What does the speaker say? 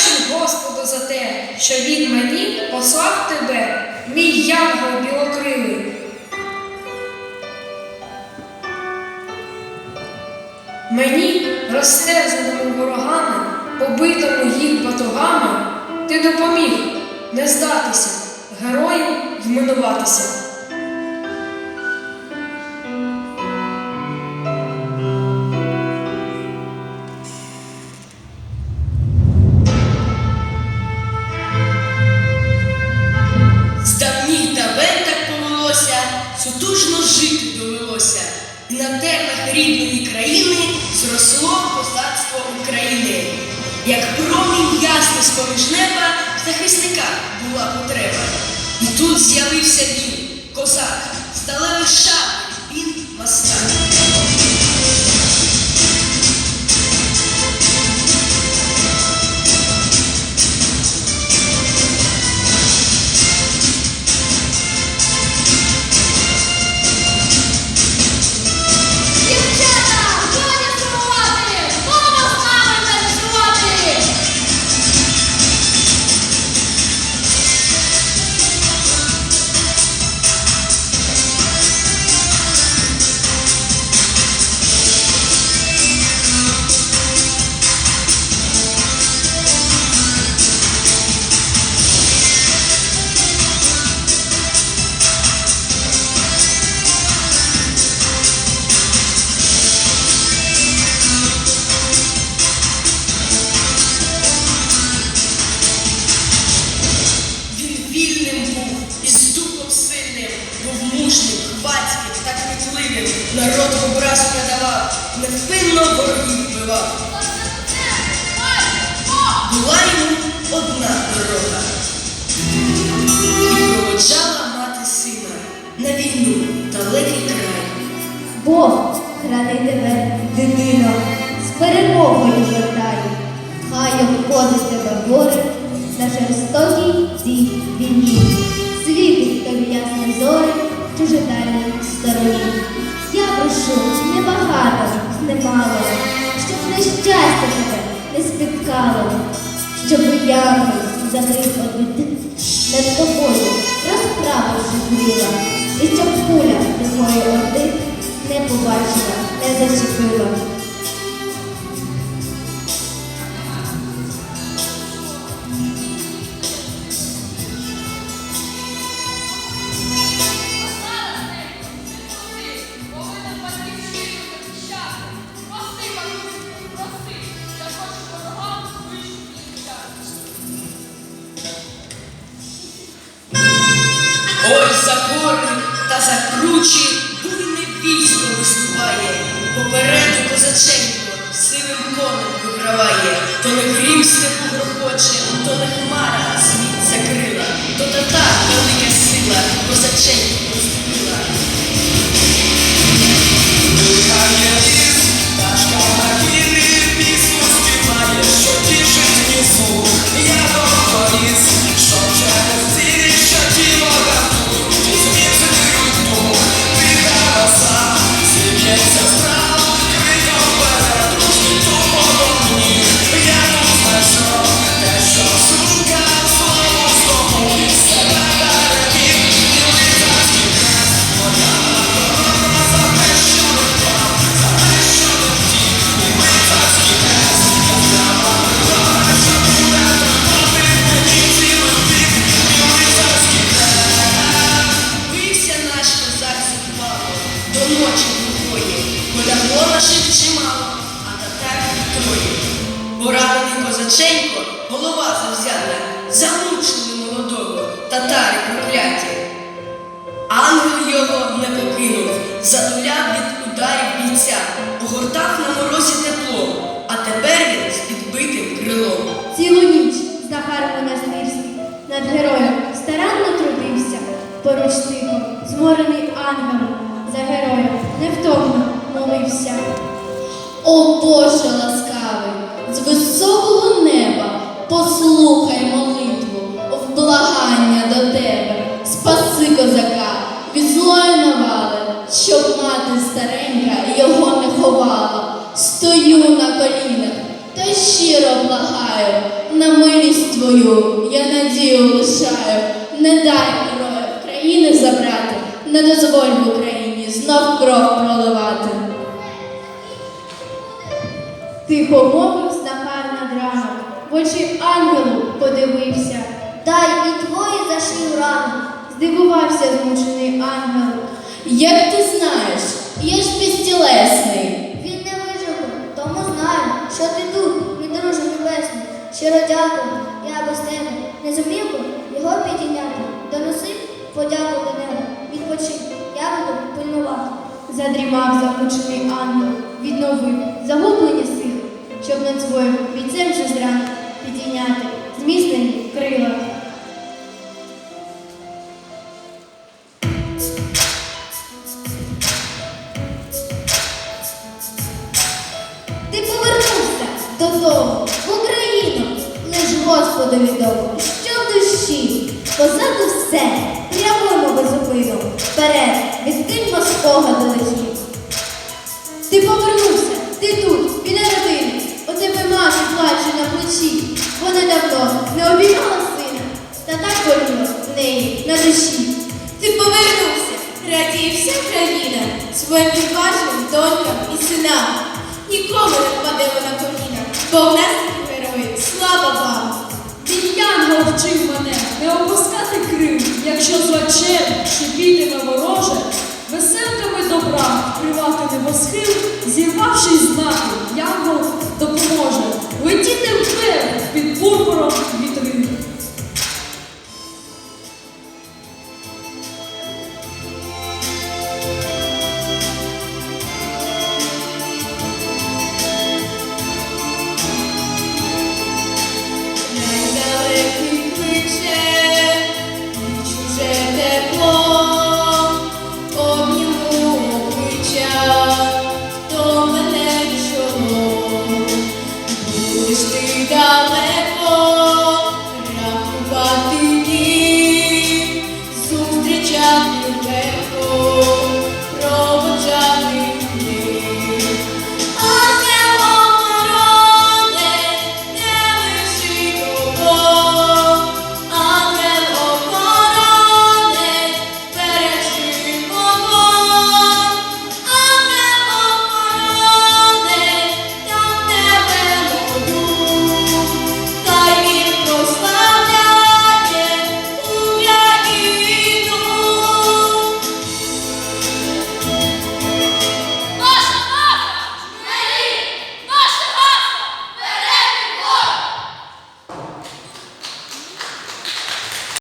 Вдячний Господу за те, що Він мені послав тебе, мій янгол білокрилий. Мені, розтерзаному ворогами, побитому їх батогами, ти допоміг не здатися, вминуватися. З промінь з-поміж неба, захисника була потреба. І тут з'явився він, козак, сталевий шаг, він мастак. Невпинно ворогів вбивав. Була йому одна дорога. Проводжала мати сина на війну далекий край. Бог храни тебе, дитино, з перемогою вертай. Хай обходить тебе горе на жорстокій цій війні. Світить тобі ясні зори в чужитальній стороні. Я прошу небагато, немало, щоб нещастя тебе не спіткало, щоб янгол закрив обід над тобою, розправивши крила, і щоб куля лихої орди не побачила, не зачепила. Гори та за кручі буйне військо виступає, попереду козаченько сивим конем виграває, то не крім степу грохоче, то не хмара світ закрила, то татар велика сила козаченько Поранений голова завзята, замучили молодого, татари прокляті. Ангел його не покинув, затуляв від ударів бійця, огортав на морозі тепло, а тепер він з підбитим крилом. Цілу ніч Захар Монастирський над героєм старанно трудився, поруч тихо, зморений ангелом, твою я надію лишаю. Не дай героїв країни забрати, не дозволь в Україні знов кров проливати. Тихо мовив Захар над ранок, в очі ангелу подивився. Дай і твої зашив рану. Здивувався змучений ангел. Як ти знаєш, я ж безтілесний. Він не вижив, тому знаю, що ти тут, мій друже небесний. Щиро дякую, я без тебе не зумів би його підійняти. Доносив подяку до неба. відпочив, я буду пильнувати. Задрімав замучений ангел, відновив загублені сили, щоб над своїм бійцем же зранку підійняти зміцнені Господу що в душі, позаду все, прямуємо безупину, вперед, відкиньмо спогади лихі. Ти повернувся, ти тут, біля родини. У тебе мати плаче на плечі. Вона давно не обіймала сина, та так боліло в неї на душі. Ти повернувся, радіє вся країна своїм відважним донькам і синам. Нікому не впаде на коліна, бо в нас герої, слава вам! Мій янгол вчив мене не опускати крив, якщо злачем шипіти на вороже, веселками добра вкривати небосхил, зірвавшись знаки, янгол допоможе. Летіти вперед під пурпуром